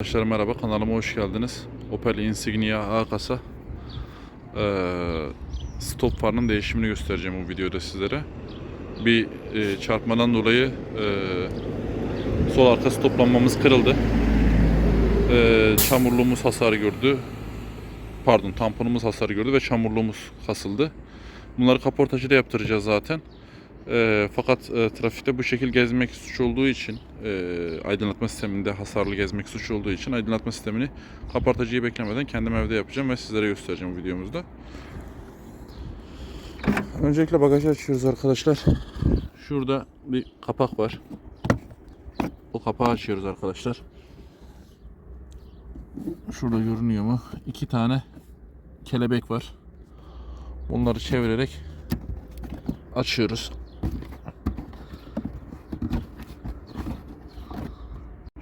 Arkadaşlar merhaba kanalıma hoş geldiniz. Opel Insignia A kasa stop farının değişimini göstereceğim bu videoda sizlere. Bir çarpmadan dolayı sol arka stoplanmamız kırıldı. E, çamurluğumuz hasar gördü. Pardon tamponumuz hasar gördü ve çamurluğumuz kasıldı. Bunları kaportacıda yaptıracağız zaten. E, fakat e, trafikte bu şekil gezmek suç olduğu için e, aydınlatma sisteminde hasarlı gezmek suç olduğu için aydınlatma sistemini kaportacıyı beklemeden kendim evde yapacağım ve sizlere göstereceğim bu videomuzda. Öncelikle bagajı açıyoruz arkadaşlar. Şurada bir kapak var. O kapağı açıyoruz arkadaşlar. Şurada görünüyor mu? İki tane kelebek var. Bunları çevirerek açıyoruz.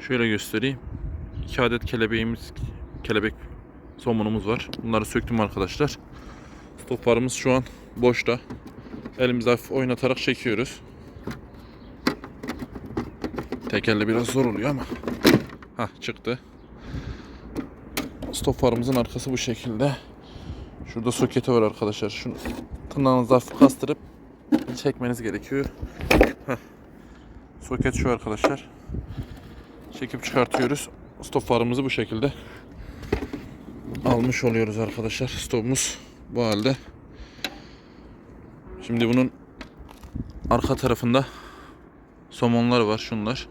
Şöyle göstereyim. İki adet kelebeğimiz, kelebek somunumuz var. Bunları söktüm arkadaşlar. Stop farımız şu an boşta. Elimizde hafif oynatarak çekiyoruz. Tekerle biraz zor oluyor ama. Hah çıktı. Stop farımızın arkası bu şekilde. Şurada soketi var arkadaşlar. Şunu tırnağınızla hafif kastırıp çekmeniz gerekiyor. Heh. Soket şu arkadaşlar. Çekip çıkartıyoruz. Stop farımızı bu şekilde almış oluyoruz arkadaşlar. Stopumuz bu halde. Şimdi bunun arka tarafında somonlar var şunlar.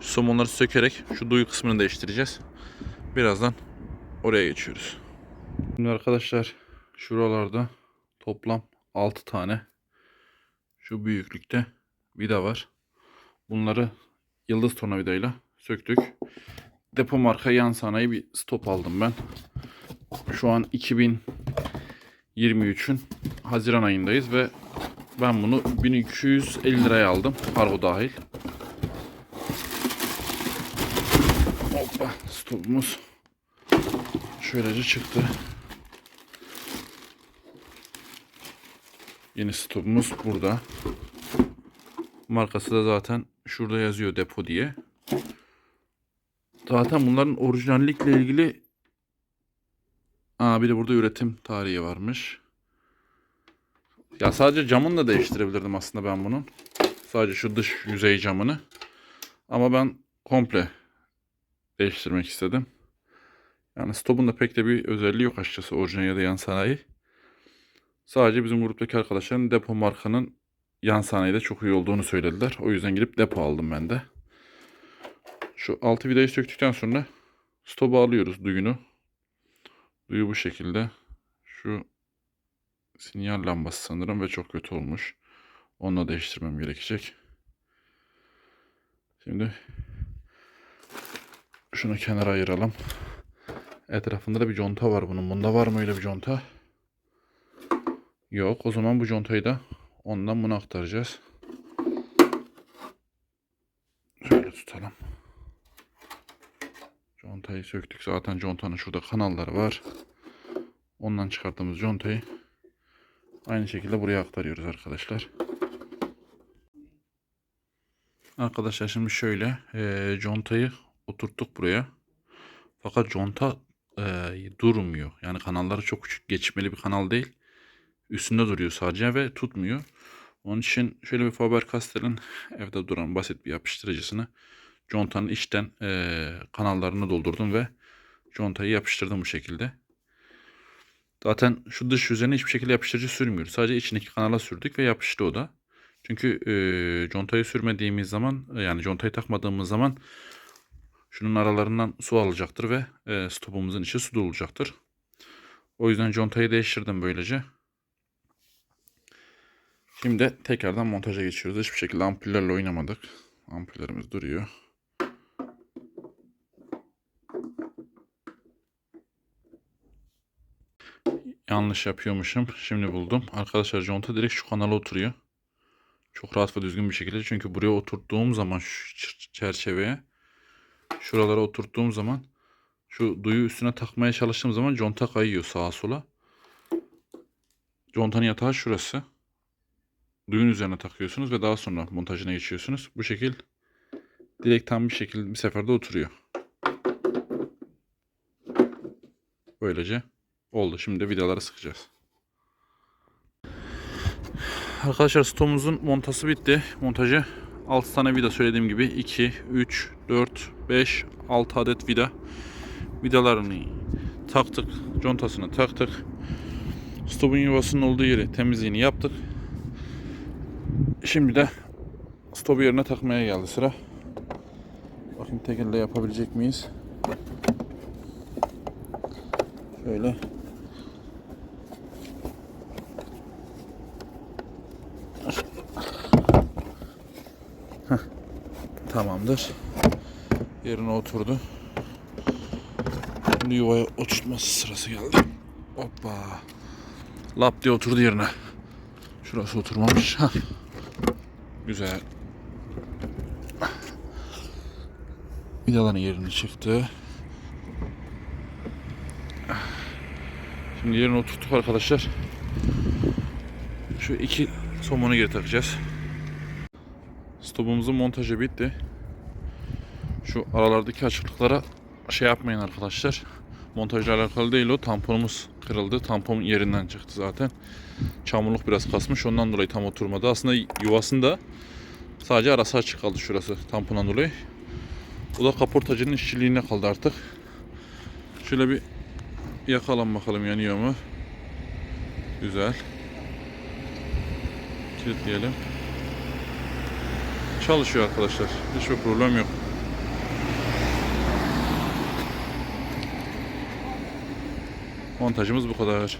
Şu somonları sökerek şu duyu kısmını değiştireceğiz. Birazdan oraya geçiyoruz. Şimdi arkadaşlar şuralarda toplam 6 tane şu büyüklükte vida var. Bunları yıldız tornavidayla söktük. Depo marka yan sanayi bir stop aldım ben. Şu an 2023'ün Haziran ayındayız ve ben bunu 1250 liraya aldım. Kargo dahil. Hoppa stopumuz şöylece çıktı. Yeni stopumuz burada. Markası da zaten şurada yazıyor depo diye. Zaten bunların orijinallikle ilgili Aa, bir de burada üretim tarihi varmış. Ya sadece camını da değiştirebilirdim aslında ben bunun. Sadece şu dış yüzey camını. Ama ben komple değiştirmek istedim. Yani stopun da pek de bir özelliği yok açıkçası orijinal ya da yan sanayi. Sadece bizim gruptaki arkadaşların depo markanın yan sanayide çok iyi olduğunu söylediler. O yüzden gidip depo aldım ben de. Şu altı vidayı söktükten sonra stopu alıyoruz duyunu. Duyu bu şekilde. Şu sinyal lambası sanırım ve çok kötü olmuş. Onu da değiştirmem gerekecek. Şimdi şunu kenara ayıralım. Etrafında da bir conta var bunun. Bunda var mı öyle bir conta? Yok. O zaman bu contayı da ondan bunu aktaracağız. Şöyle tutalım. Contayı söktük. Zaten contanın şurada kanalları var. Ondan çıkarttığımız contayı aynı şekilde buraya aktarıyoruz arkadaşlar. Arkadaşlar şimdi şöyle e, contayı oturttuk buraya. Fakat conta e, durmuyor. Yani kanalları çok küçük geçmeli bir kanal değil. Üstünde duruyor sadece ve tutmuyor. Onun için şöyle bir Faber-Castell'in evde duran basit bir yapıştırıcısını contanın içten e, kanallarını doldurdum ve contayı yapıştırdım bu şekilde. Zaten şu dış yüzeyine hiçbir şekilde yapıştırıcı sürmüyoruz. Sadece içindeki kanala sürdük ve yapıştı o da. Çünkü e, contayı sürmediğimiz zaman yani contayı takmadığımız zaman şunun aralarından su alacaktır ve e, stopumuzun içi su dolacaktır. O yüzden contayı değiştirdim böylece. Şimdi tekrardan montaja geçiyoruz. Hiçbir şekilde ampullerle oynamadık. Ampullerimiz duruyor. Yanlış yapıyormuşum. Şimdi buldum. Arkadaşlar conta direkt şu kanala oturuyor. Çok rahat ve düzgün bir şekilde. Çünkü buraya oturttuğum zaman şu çerçeveye şuralara oturttuğum zaman şu duyu üstüne takmaya çalıştığım zaman conta kayıyor sağa sola. Contanın yatağı şurası. Duyun üzerine takıyorsunuz ve daha sonra montajına geçiyorsunuz. Bu şekil direkt tam bir şekilde bir seferde oturuyor. Böylece oldu. Şimdi de vidaları sıkacağız. Arkadaşlar stoğumuzun montası bitti. Montajı 6 tane vida söylediğim gibi 2, 3, 4, 5, 6 adet vida. Vidalarını taktık. Contasını taktık. Stopun yuvasının olduğu yeri temizliğini yaptık. Şimdi de stopu yerine takmaya geldi sıra. Bakayım tek elle yapabilecek miyiz? Şöyle. Heh, Tamamdır. Yerine oturdu. Şimdi yuvaya oturtması sırası geldi. Hoppa. Lap diye oturdu yerine. Şurası oturmamış. Hah. Güzel. Vidaların yerini çıktı. Şimdi yerine oturttuk arkadaşlar. Şu iki somonu geri takacağız. Stopumuzun montajı bitti. Şu aralardaki açıklıklara şey yapmayın arkadaşlar. Montajla alakalı değil o. Tamponumuz kırıldı. Tampon yerinden çıktı zaten. Çamurluk biraz kasmış. Ondan dolayı tam oturmadı. Aslında yuvasında sadece arası açık kaldı şurası tampondan dolayı. Bu da kaportacının işçiliğine kaldı artık. Şöyle bir yakalım bakalım yanıyor mu? Güzel. Kilitleyelim. Çalışıyor arkadaşlar. Hiçbir problem yok. Montajımız bu kadar.